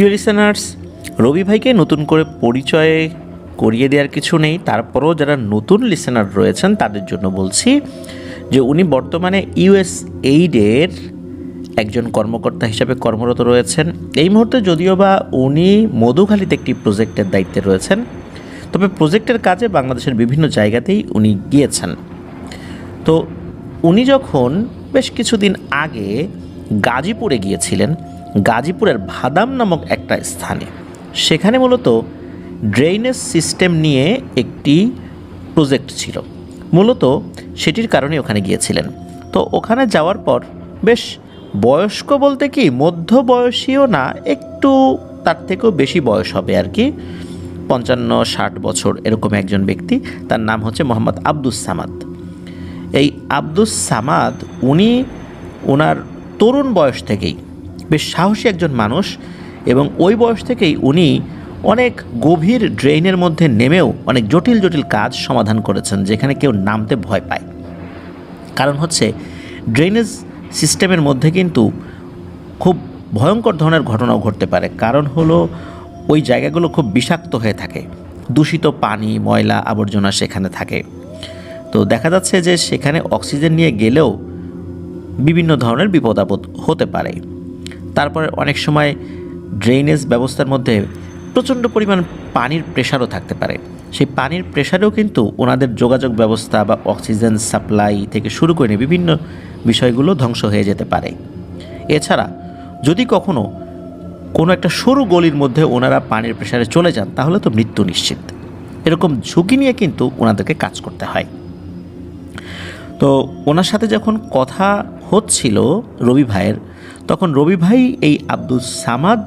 প্রিয় লিসেনার্স রবি ভাইকে নতুন করে পরিচয় করিয়ে দেওয়ার কিছু নেই। তারপরও যারা নতুন লিসেনার রয়েছেন, তাদের জন্য বলছি যে উনি বর্তমানে ইউএস এইডের একজন কর্মকর্তা হিসাবে কর্মরত রয়েছেন। এই মুহূর্তে যদিও বা উনি মধুখালীতে একটি প্রজেক্টের দায়িত্বে রয়েছেন, তবে প্রজেক্টের কাজে বাংলাদেশের বিভিন্ন জায়গাতেই উনি গিয়েছেন। তো উনি যখন বেশ কিছুদিন আগে গাজীপুরে গিয়েছিলেন গাজীপুরের ভাদাম নামক একটা স্থানে। সেখানে মূলত ড্রেনেজ সিস্টেম নিয়ে একটি প্রজেক্ট ছিল। মূলত সেটির কারণে ওখানে গিয়েছিলেন। তো ওখানে যাওয়ার পর বেশ বয়স্ক বলতে কি মধ্য বয়সীও না, একটু তার থেকেও বেশি বয়স হবে আর কি, পঞ্চান্ন, ষাট বছর এরকম একজন ব্যক্তি। তার নাম হচ্ছে মোহাম্মদ আব্দুস সামাদ। এই আব্দুস সামাদ, উনি ওনার তরুণ বয়স থেকেই বেশ সাহসী একজন মানুষ এবং ওই বয়স থেকেই উনি অনেক গভীর ড্রেইনের মধ্যে নেমেও অনেক জটিল জটিল কাজ সমাধান করেছেন, যেখানে কেউ নামতে ভয় পায়। কারণ হচ্ছে, ড্রেনেজ সিস্টেমের মধ্যে কিন্তু খুব ভয়ঙ্কর ধরনের ঘটনাও ঘটতে পারে। কারণ হলো, ওই জায়গাগুলো খুব বিষাক্ত হয়ে থাকে। দূষিত পানি, ময়লা, আবর্জনা সেখানে থাকে। তো দেখা যাচ্ছে যে সেখানে অক্সিজেন নিয়ে গেলেও বিভিন্ন ধরনের বিপদ আপদ হতে পারে। তারপরে অনেক সময় ড্রেনেজ ব্যবস্থার মধ্যে প্রচণ্ড পরিমাণ পানির প্রেশারও থাকতে পারে। সেই পানির প্রেশারেও কিন্তু ওনাদের যোগাযোগ ব্যবস্থা বা অক্সিজেন সাপ্লাই থেকে শুরু করে বিভিন্ন বিষয়গুলো ধ্বংস হয়ে যেতে পারে। এছাড়া যদি কখনো কোনো একটা সরু গলির মধ্যে ওনারা পানির প্রেশারে চলে যান, তাহলে তো মৃত্যু নিশ্চিত। এরকম ঝুঁকি নিয়ে কিন্তু ওনাদেরকে কাজ করতে হয়। তো ওনার সাথে যখন কথা হচ্ছিল রবি ভাইয়ের তখন রবি ভাই এই আব্দুল সামাদ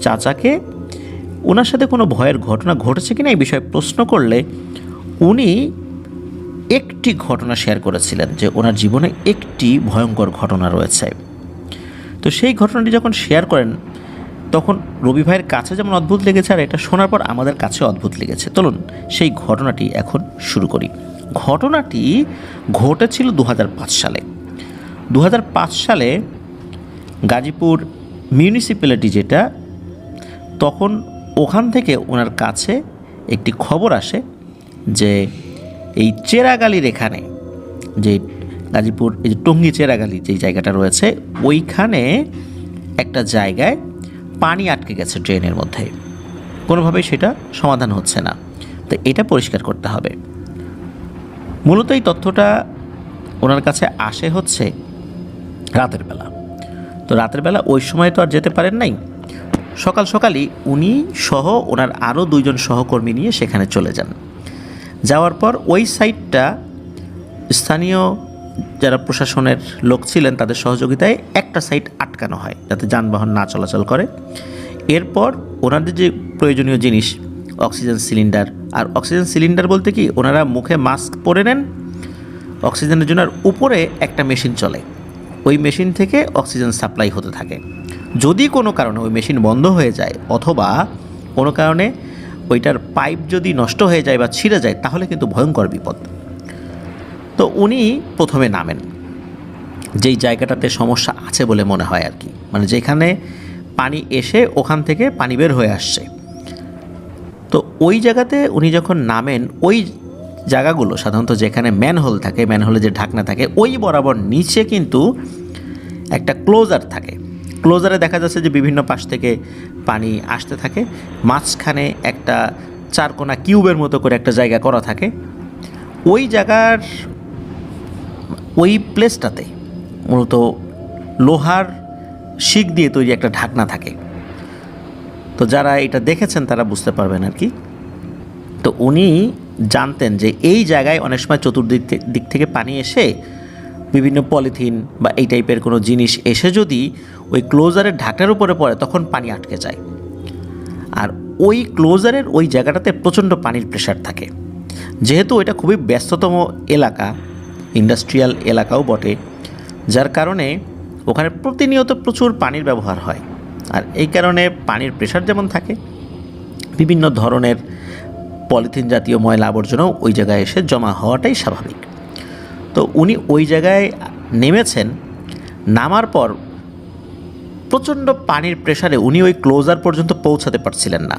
চাচাকে ওনার সাথে কোনো ভয়ের ঘটনা ঘটেছে কিনা এই বিষয়ে প্রশ্ন করলে উনি একটি ঘটনা শেয়ার করেছিলেন যে ওনার জীবনে একটি ভয়ঙ্কর ঘটনা রয়েছে। তো সেই ঘটনাটি যখন শেয়ার করেন, তখন রবি ভাইয়ের কাছে যেমন অদ্ভুত লেগেছে আর এটা শোনার পর আমাদের কাছে অদ্ভুত লেগেছে। চলুন সেই ঘটনাটি এখন শুরু করি। ঘটনাটি ঘটেছিল দু হাজার পাঁচ সালে। দু হাজার পাঁচ সালে গাজীপুর মিউনিসিপ্যালিটি যেটা, তখন ওখান থেকে ওনার কাছে একটি খবর আসে যে এই চেরাগালির এখানে, যে গাজীপুর, এই যে টঙ্গি চেরাগালি যে জায়গাটা রয়েছে, ওইখানে একটা জায়গায় পানি আটকে গেছে ড্রেনের মধ্যে। কোনোভাবেই সেটা সমাধান হচ্ছে না। তো এটা পরিষ্কার করতে হবে। মূলত এই তথ্যটা ওনার কাছে আসে হচ্ছে রাতের বেলা। তো রাতের বেলা ওই সময় তো আর যেতে পারেন নাই। সকাল সকালই উনি সহ ওনার আরও দুইজন সহকর্মী নিয়ে সেখানে চলে যান। যাওয়ার পর ওই সাইটটা স্থানীয় যারা প্রশাসনের লোক ছিলেন তাদের সহযোগিতায় একটা সাইট আটকানো হয় যাতে যানবাহন না চলাচল করে। এরপর ওনাদের যে প্রয়োজনীয় জিনিস, অক্সিজেন সিলিন্ডার, আর অক্সিজেন সিলিন্ডার বলতে কি, ওনারা মুখে মাস্ক পরে নেন, অক্সিজেনের জন্য উপরে একটা মেশিন চলে। ওই মেশিন থেকে অক্সিজেন সাপ্লাই হতে থাকে। যদি কোনো কারণে ওই মেশিন বন্ধ হয়ে যায় অথবা কোনো কারণে ওইটার পাইপ যদি নষ্ট হয়ে যায় বা ছিঁড়ে যায়, তাহলে কিন্তু ভয়ঙ্কর বিপদ। তো উনি প্রথমে নামেন। যেই জায়গাটাতে সমস্যা আছে বলে মনে হয় আর কি। মানে যেখানে পানি এসে ওখান থেকে পানি বের হয়ে আসছে। তো ওই জায়গাতে উনি যখন নামেন, ওই জায়গাগুলো, সাধারণত যেখানে ম্যানহোল থাকে ম্যানহোলে যে ঢাকনা থাকে, ওই বরাবর নিচে কিন্তু একটা ক্লোজার থাকে। ক্লোজারে দেখা যাচ্ছে যে বিভিন্ন পাশ থেকে পানি আসতে থাকে। মাঝখানে একটা চারকোনা কিউবের মতো করে একটা জায়গা করা থাকে। ওই জায়গার, ওই প্লেসটাতে মূলত লোহার শিক দিয়ে তৈরি একটা ঢাকনা থাকে। তো যারা এটা দেখেছেন তারা বুঝতে পারবেন আর কি। তো উনি জানতেন যে এই জায়গায় অনেক সময় চতুর্দিক দিক থেকে পানি এসে বিভিন্ন পলিথিন বা এই টাইপের কোনো জিনিস এসে যদি ওই ক্লোজারের ঢাকনার উপরে পড়ে, তখন পানি আটকে যায়। আর ওই ক্লোজারের ওই জায়গাটাতে প্রচণ্ড পানির প্রেশার থাকে। যেহেতু এটা খুবই ব্যস্ততম এলাকা ইন্ডাস্ট্রিয়াল এলাকাও বটে, যার কারণে ওখানে প্রতিনিয়ত প্রচুর পানির ব্যবহার হয়। আর এই কারণে পানির প্রেশার যেমন থাকে, বিভিন্ন ধরনের পলিথিন জাতীয় ময়লা আবর্জনাও ওই জায়গায় এসে জমা হওয়াটাই স্বাভাবিক। তো উনি ওই জায়গায় নেমেছেন, নামার পর প্রচণ্ড পানির প্রেসারে উনি ওই ক্লোজার পর্যন্ত পৌঁছাতে পারছিলেন না।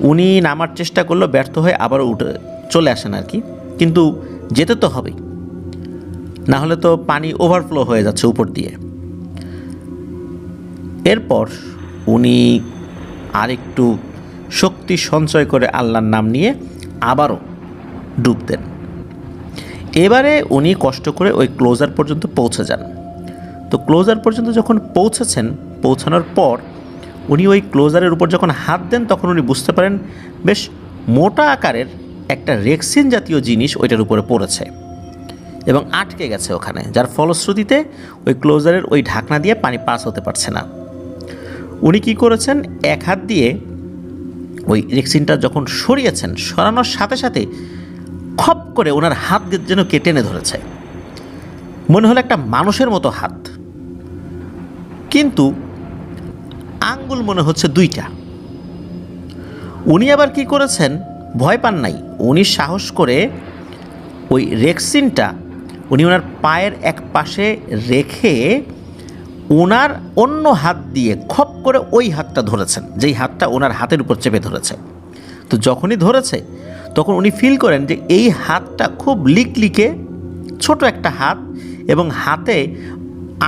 উনি নামার চেষ্টা করল, ব্যর্থ হয়ে আবারও উঠে চলে আসেন আর কি। কিন্তু যেতে তো হবেই। না হলে তো পানি ওভারফ্লো হয়ে যাচ্ছে উপর দিয়ে। এরপর উনি আরেকটু শক্তি সঞ্চয় করে আল্লাহর নাম নিয়ে আবারও ডুব দেন। এবারে উনি কষ্ট করে ওই ক্লোজার পর্যন্ত পৌঁছে যান। তো ক্লোজার পর্যন্ত যখন পৌঁছেছেন, পৌঁছানোর পর উনি ওই ক্লোজারের উপর যখন হাত দেন, তখন উনি বুঝতে পারেন, বেশ মোটা আকারের একটা রেক্সিন জাতীয় জিনিস ওইটার উপরে পড়েছে এবং আটকে গেছে ওখানে, যার ফলশ্রুতিতে ওই ক্লোজারের ওই ঢাকনা দিয়ে পানি পাস হতে পারছে না। উনি কি করেছেন, এক হাত দিয়ে ওই রেক্সিনটা যখন সরিয়েছেন, সরানোর সাথে সাথে খপ করে ওনার হাত যেন কে টেনে ধরেছে। মনে হলো একটা মানুষের মতো হাত। কিন্তু আঙ্গুল মনে হচ্ছে দুইটা। উনি আবার কি করেছেন? ভয় পান নাই। উনি সাহস করে ওই রেক্সিনটা উনি ওনার পায়ের এক পাশে রেখে ওনার অন্য হাত দিয়ে খপ করে ওই হাতটা ধরেছেন, যেই হাতটা ওনার হাতের উপর চেপে ধরেছে। তো যখনই ধরেছে, তখন উনি ফিল করেন যে এই হাতটা খুব লিকলিকে ছোট একটা হাত এবং হাতে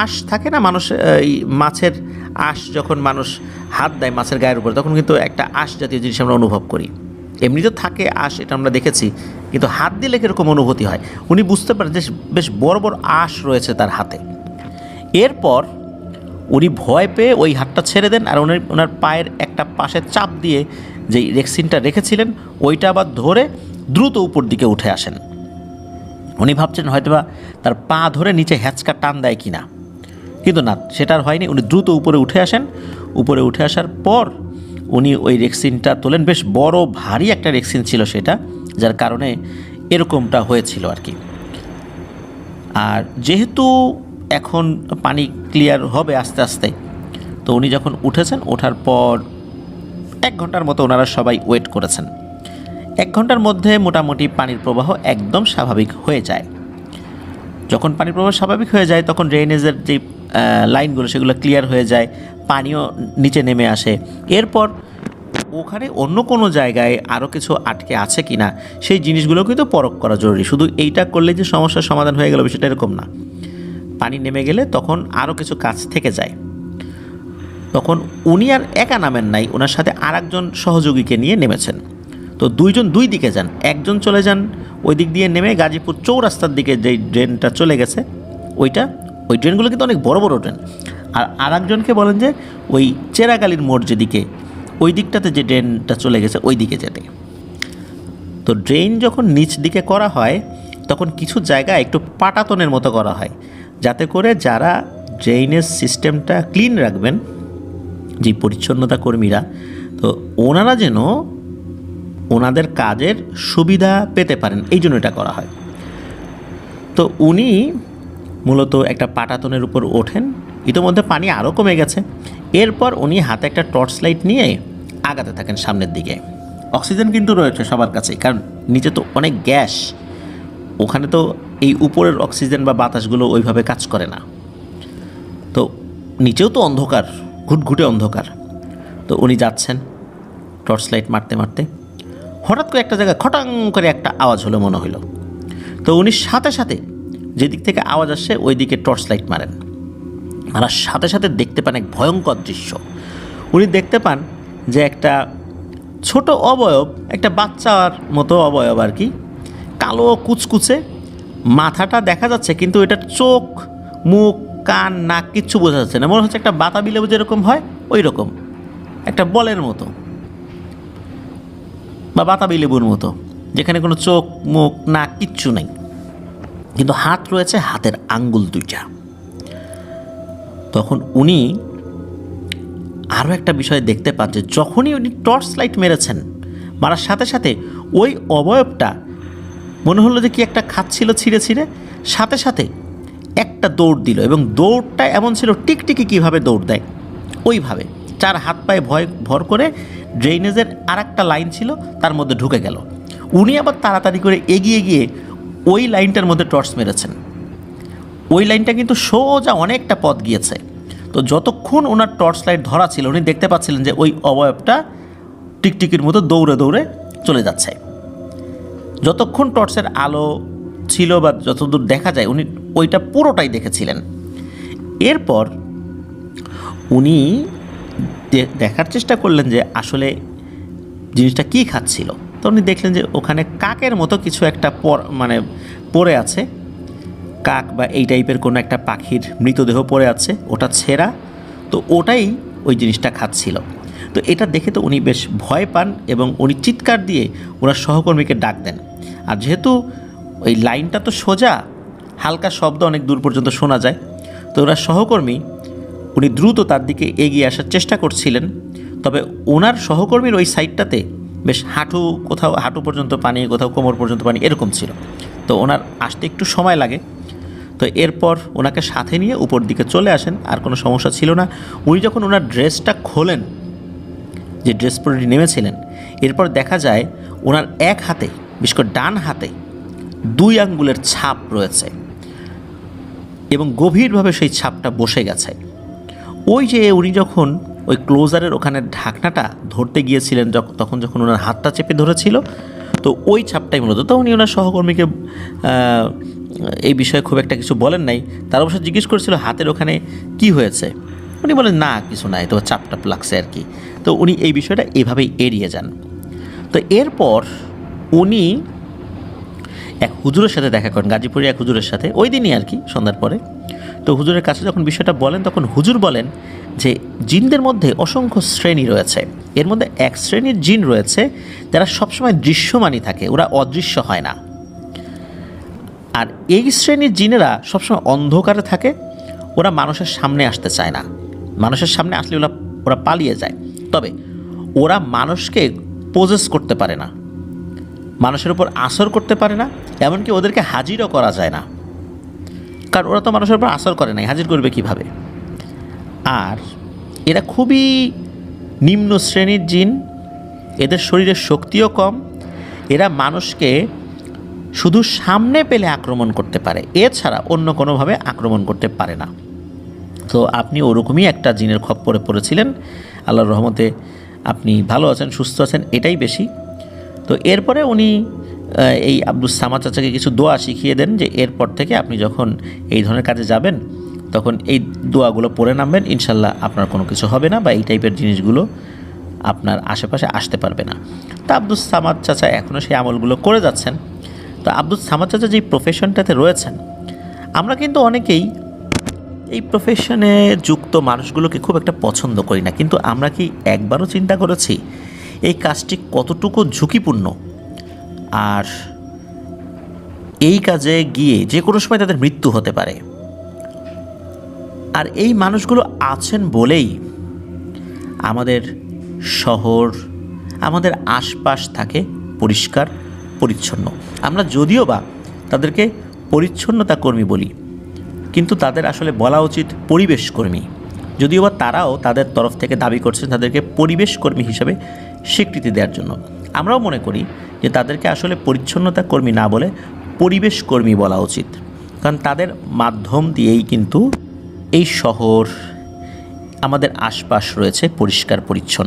আঁশ থাকে না মানুষ এই মাছের আঁশ যখন মানুষ হাত দেয় মাছের গায়ের উপর, তখন কিন্তু একটা আঁশ জাতীয় জিনিস আমরা অনুভব করি। এমনি তো থাকে আঁশ, এটা আমরা দেখেছি, কিন্তু হাত দিলে কীরকম অনুভূতি হয়? উনি বুঝতে পারেন যে বেশ বড় বড় আঁশ রয়েছে তার হাতে। এরপর উনি ভয় পেয়ে ওই হাতটা ছেড়ে দেন আর উনি ওনার পায়ের একটা পাশে চাপ দিয়ে যেই রেক্সিনটা রেখেছিলেন, ওইটা আবার ধরে দ্রুত উপর দিকে উঠে আসেন। উনি ভাবছেন হয়তোবা তার পা ধরে নিচে হ্যাচকা টান দেয় কি না কিন্তু না, সেটা আর হয়নি। উনি দ্রুত উপরে উঠে আসেন। উপরে উঠে আসার পর উনি ওই রেক্সিনটা তোলেন। বেশ বড়, ভারী একটা রেক্সিন ছিল সেটা, যার কারণে এরকমটা হয়েছিল আর কি। আর যেহেতু এখন পানি ক্লিয়ার হবে আস্তে আস্তে। তো উনি যখন উঠেছেন, ওঠার পর এক ঘণ্টার মতো ওনারা সবাই ওয়েট করেছেন। এক ঘণ্টার মধ্যে মোটামুটি পানির প্রবাহ একদম স্বাভাবিক হয়ে যায়। যখন পানির প্রবাহ স্বাভাবিক হয়ে যায়, তখন ড্রেনেজের যে লাইনগুলো সেগুলো ক্লিয়ার হয়ে যায়, পানিও নিচে নেমে আসে। এরপর ওখানে অন্য কোনো জায়গায় আরও কিছু আটকে আছে কি না সেই জিনিসগুলো কিন্তু পরখ করা জরুরি। শুধু এইটা করলে যে সমস্যার সমাধান হয়ে গেল বিষয়টা এরকম না। পানি নেমে গেলে তখন আরও কিছু কাজ থেকে যায়। তখন উনি আর একা নামেন নাই ওনার সাথে আর একজন সহযোগীকে নিয়ে নেমেছেন। তো দুইজন দুই দিকে যান, একজন চলে যান, ওই দিক দিয়ে নেমে গাজীপুর চৌরাস্তার দিকে যেই ড্রেনটা চলে গেছে, ওইটা, ওই ড্রেনগুলো কিন্তু অনেক বড় বড় ড্রেন। আর আর একজনকে বলেন যে, ওই চেরাগালির মোড় যেদিকে, ওই দিকটাতে যে ড্রেনটা চলে গেছে, ওই দিকে যেতে। তো ড্রেন যখন নিচ দিকে করা হয়, তখন কিছু জায়গা একটু পাটাতনের মতো করা হয়। যাতে করে যারা ড্রেনেজ সিস্টেমটা ক্লিন রাখবেন, যে পরিচ্ছন্নতা কর্মীরা, তো ওনারা যেন ওনাদের কাজের সুবিধা পেতে পারেন, এই জন্য এটা করা হয়। তো উনি মূলত একটা পাটাতনের উপর ওঠেন, ইতোমধ্যে পানি আরও কমে গেছে। এরপর উনি হাতে একটা টর্চ লাইট নিয়ে আগাতে থাকেন সামনের দিকে। অক্সিজেন কিন্তু রয়েছে সবার কাছেই, কারণ নিচে তো অনেক গ্যাস। ওখানে তো এই উপরের অক্সিজেন বা বাতাসগুলো ওইভাবে কাজ করে না। তো নিচেও তো অন্ধকার, ঘুটঘুটে অন্ধকার। তো উনি যাচ্ছেন টর্চ লাইট মারতে মারতে। হঠাৎ করে একটা জায়গায় খটাং করে একটা আওয়াজ হলো মনে হলো। তো উনি সাথে সাথে যেদিক থেকে আওয়াজ আসছে ওই দিকে টর্চ লাইট মারেন। আর সাথে সাথে দেখতে পান এক ভয়ঙ্কর দৃশ্য। উনি দেখতে পান যে একটা ছোট অবয়ব, একটা বাচ্চার মতো অবয়ব আর কি, কালো কুচকুচে মাথাটা দেখা যাচ্ছে, কিন্তু এটার চোখ, মুখ, কান, নাক কিচ্ছু বোঝা যাচ্ছে না। মনে হচ্ছে একটা বাতাবি লেবু যেরকম হয় ওই রকম একটা বলের মতো বা বাতাবি লেবুর মতো, যেখানে কোনো চোখ, মুখ, নাক কিচ্ছু নেই। কিন্তু হাত রয়েছে হাতের আঙ্গুল দুইটা। তখন উনি আরও একটা বিষয় দেখতে পান যে, যখনই উনি টর্চ লাইট মেরেছেন, মারার সাথে সাথে ওই অবয়বটা মনে হলো যে কি একটা খাচ্ছিল ছিঁড়ে ছিঁড়ে। সাথে সাথে একটা দৌড় দিল এবং দৌড়টা এমন ছিল টিকটিকি কীভাবে দৌড় দেয়। ওইভাবে চার হাত পায়ে ভয়, ভর করে ড্রেনেজের আর একটা লাইন ছিল, তার মধ্যে ঢুকে গেল। উনি আবার তাড়াতাড়ি করে এগিয়ে গিয়ে ওই লাইনটার মধ্যে টর্চ মেরেছেন। ওই লাইনটা কিন্তু সোজা অনেকটা পথ গিয়েছে। তো যতক্ষণ ওনার টর্চ লাইট ধরা ছিল, উনি দেখতে পাচ্ছিলেন যে ওই অবয়বটা টিকটিকির মতো দৌড়ে দৌড়ে চলে যাচ্ছে। যতক্ষণ টর্চের আলো ছিল বা যতদূর দেখা যায়, উনি ওইটা পুরোটাই দেখেছিলেন। এরপর উনি দেখার চেষ্টা করলেন যে আসলে জিনিসটা কী খাচ্ছিল। তো উনি দেখলেন যে ওখানে কাকের মতো কিছু একটা পর মানে পড়ে আছে। কাক বা এই টাইপের কোনো একটা পাখির মৃতদেহ পড়ে আছে, ওটা ছেঁড়া। তো ওটাই ওই জিনিসটা খাচ্ছিল। তো এটা দেখে তো উনি বেশ ভয় পান এবং উনি চিৎকার দিয়ে ওনার সহকর্মীকে ডাক দেন। আর যেহেতু ওই লাইনটা তো সোজা, হালকা শব্দ অনেক দূর পর্যন্ত শোনা যায়। তো ওনার সহকর্মী উনি দ্রুত তার দিকে এগিয়ে আসার চেষ্টা করছিলেন, তবে ওনার সহকর্মীর ওই সাইডটাতে বেশ হাঁটু কোথাও, হাঁটু পর্যন্ত পানি, কোথাও কোমর পর্যন্ত পানি এরকম ছিল। তো ওনার আসতে একটু সময় লাগে। তো এরপর ওনাকে সাথে নিয়ে উপর দিকে চলে আসেন, আর কোনো সমস্যা ছিল না। উনি যখন ওনার ড্রেসটা খোলেন যে ড্রেস পরে নেমেছিলেন, এরপর দেখা যায় ওনার এক হাতে, বিশেষ করে ডান হাতে, দুই আঙ্গুলের ছাপ রয়েছে এবং গভীরভাবে সেই ছাপটা বসে গেছে। ওই যে উনি যখন ওই ক্লোজারের ওখানে ঢাকনাটা ধরতে গিয়েছিলেন তখন যখন ওনার হাতটা চেপে ধরেছিল, তো ওই ছাপটাই মূলত, তো উনি ওনার সহকর্মীকে এই বিষয়ে খুব একটা কিছু বলেন নাই। তার অবশ্য জিজ্ঞেস করেছিল হাতের ওখানে কি হয়েছে। উনি বলেন, না, কিছু নাই, তো চাপটা লাগছে আর কি। তো উনি এই বিষয়টা এভাবেই এড়িয়ে যান। তো এরপর উনি এক হুজুরের সাথে দেখা করেন গাজীপুরে এক হুজুরের সাথে। ওই দিনই আর কি, সন্ধ্যার পরে। তো হুজুরের কাছে যখন বিষয়টা বলেন, তখন হুজুর বলেন যে, জিনদের মধ্যে অসংখ্য শ্রেণি রয়েছে। এর মধ্যে এক শ্রেণির জিন রয়েছে, যারা সবসময় দৃশ্যমানই থাকে, ওরা অদৃশ্য হয় না। আর এই শ্রেণির জিনেরা সবসময় অন্ধকারে থাকে, ওরা মানুষের সামনে আসতে চায় না। মানুষের সামনে আসলে ওরা ওরা পালিয়ে যায়। তবে ওরা মানুষকে পোজেস করতে পারে না। মানুষের উপর আসর করতে পারে না, এমনকি ওদেরকে হাজিরও করা যায় না। কারণ ওরা তো মানুষের উপর আসর করে নাই, হাজির করবে কীভাবে? আর এরা খুবই নিম্ন শ্রেণির জিন, এদের শরীরের শক্তিও কম, এরা মানুষকে শুধু সামনে পেলে আক্রমণ করতে পারে, এছাড়া অন্য কোনোভাবে আক্রমণ করতে পারে না। তো আপনি ওরকমই একটা জিনের খপ্পরে পড়েছিলেন। আল্লাহর রহমতে আপনি ভালো আছেন, সুস্থ আছেন, এটাই বেশি। তো এরপরে উনি এই আব্দুল সামা চাচাকে কিছু দোয়া শিখিয়ে দেন যে এরপর থেকে আপনি যখন এই ধরনের কাজে যাবেন, তখন এই দোয়াগুলো পড়ে নামবেন। ইনশাল্লাহ আপনার কোনো কিছু হবে না বা এই টাইপের জিনিসগুলো আপনার আশেপাশে আসতে পারবে না। তা আব্দুল সামাদ চাচা এখনও সেই আমলগুলো করে যাচ্ছেন। তো আব্দুল সামাদ চাচা যেই প্রফেশনটাতে রয়েছেন, আমরা কিন্তু অনেকেই এই প্রফেশনে যুক্ত মানুষগুলোকে খুব একটা পছন্দ করি না। কিন্তু আমরা কি একবারও চিন্তা করেছি, এই কাজটি কতটুকু ঝুঁকিপূর্ণ? আর এই কাজে গিয়ে যে কোনো সময় তাদের মৃত্যু হতে পারে। আর এই মানুষগুলো আছেন বলেই আমাদের শহর, আমাদের আশপাশ থাকে পরিষ্কার, পরিচ্ছন্ন। আমরা যদিও বা তাদেরকে পরিচ্ছন্নতা কর্মী বলি কিন্তু তাদের আসলে বলা উচিত পরিবেশ কর্মী। যদিও বা তারাও তাদের তরফ থেকে দাবি করছেন তাদেরকে পরিবেশ কর্মী হিসেবে স্বীকৃতি দেওয়ার জন্য। আমরাও মনে করি যে তাদেরকে আসলে পরিচ্ছন্নতা কর্মী না বলে পরিবেশ কর্মী বলা উচিত। কারণ তাদের মাধ্যম দিয়েই কিন্তু এই শহর, আমাদের আশপাশ রয়েছে পরিষ্কার পরিচ্ছন্ন।